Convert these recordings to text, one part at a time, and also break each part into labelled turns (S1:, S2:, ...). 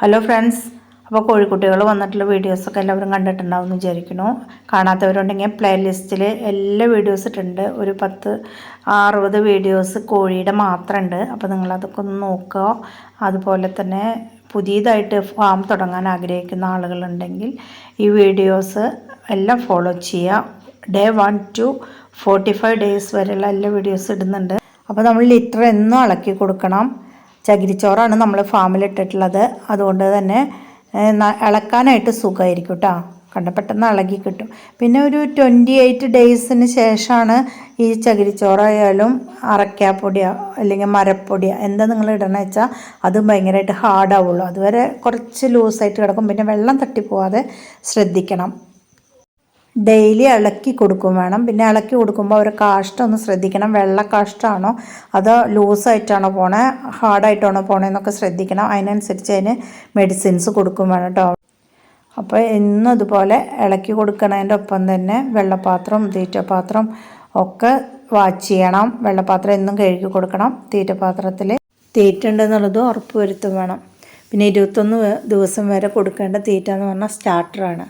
S1: Hello friends അപ്പോൾ കോഴിക്കുട്ടികൾ വന്നിട്ടുള്ള വീഡിയോസൊക്കെ എല്ലാവരും കണ്ടിട്ടുണ്ടാവും എന്ന് വിചാരിക്കുന്നു. കാണാത്തവരുണ്ടെങ്കിൽ പ്ലേലിസ്റ്റിൽ എല്ലാ വീഡിയോസ് ഇട്ടുണ്ട് ഒരു പത്ത് അറുപത് വീഡിയോസ് കോഴിയുടെ മാത്രമുണ്ട് അപ്പോൾ നിങ്ങളതൊക്കെ ഒന്ന് നോക്കുക. അതുപോലെ തന്നെ പുതിയതായിട്ട് ഫാം തുടങ്ങാൻ ആഗ്രഹിക്കുന്ന ആളുകളുണ്ടെങ്കിൽ ഈ വീഡിയോസ് എല്ലാം ഫോളോ ചെയ്യുക. Day one two forty five days വരെയുള്ള എല്ലാ വീഡിയോസ് ഇടുന്നുണ്ട്. അപ്പോൾ നമ്മൾ ലിറ്റർ എന്നും അളക്കി കൊടുക്കണം. ചകിരിച്ചോറാണ് നമ്മൾ ഫാമിൽ ഇട്ടിട്ടുള്ളത്. അതുകൊണ്ട് തന്നെ ഇളക്കാനായിട്ട് സുഖമായിരിക്കും കേട്ടോ കണ്ട പെട്ടെന്ന് ഇളകി കിട്ടും. പിന്നെ ഒരു ട്വന്റി എയ്റ്റ് ഡേയ്സിന് ശേഷമാണ് ഈ ചകിരിച്ചോറായാലും അറക്കാപ്പൊടിയോ അല്ലെങ്കിൽ മരപ്പൊടിയോ എന്താ നിങ്ങൾ ഇടണമെന്ന് വെച്ചാൽ അത് ഭയങ്കരമായിട്ട് ഹാർഡാവുള്ളൂ അതുവരെ കുറച്ച് ലൂസായിട്ട് കിടക്കും. പിന്നെ വെള്ളം തട്ടിപ്പോവാതെ ശ്രദ്ധിക്കണം. ഡെയിലി ഇളക്കി കൊടുക്കും വേണം. പിന്നെ ഇളക്കി കൊടുക്കുമ്പോൾ ഒരു കാഷ്ടം ഒന്ന് ശ്രദ്ധിക്കണം. വെള്ള കാഷ്ടമാണോ അതോ ലൂസായിട്ടാണോ പോണേ? ഹാർഡായിട്ടാണോ പോണേന്നൊക്കെ ശ്രദ്ധിക്കണം. അതിനനുസരിച്ച് അതിന് മെഡിസിൻസ് കൊടുക്കും വേണം കേട്ടോ. അപ്പോൾ എന്നും അതുപോലെ ഇളക്കി കൊടുക്കണതിന്റെ ഒപ്പം തന്നെ വെള്ളപ്പാത്രം തീറ്റപാത്രം ഒക്കെ വാച്ച് ചെയ്യണം. വെള്ളപ്പാത്രം എന്നും കഴുകി കൊടുക്കണം. തീറ്റപാത്രത്തിൽ തീറ്റ ഉണ്ടെന്നുള്ളത് ഉറപ്പ് വരുത്തും വേണം. പിന്നെ ഇരുപത്തൊന്ന് ദിവസം വരെ കൊടുക്കേണ്ട തീറ്റ എന്ന് പറഞ്ഞാൽ സ്റ്റാർട്ടറാണ്.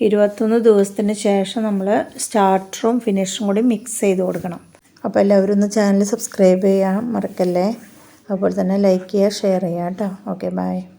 S1: ഇരുപത്തൊന്ന് ദിവസത്തിന് ശേഷം നമ്മൾ സ്റ്റാർട്ടറും ഫിനിഷും കൂടി മിക്സ് ചെയ്ത് കൊടുക്കണം. അപ്പോൾ എല്ലാവരും ഒന്ന് ചാനൽ സബ്സ്ക്രൈബ് ചെയ്യാൻ മറക്കല്ലേ? അതുപോലെ തന്നെ ലൈക്ക് ചെയ്യുക ഷെയർ ചെയ്യുക കേട്ടോ. Okay bye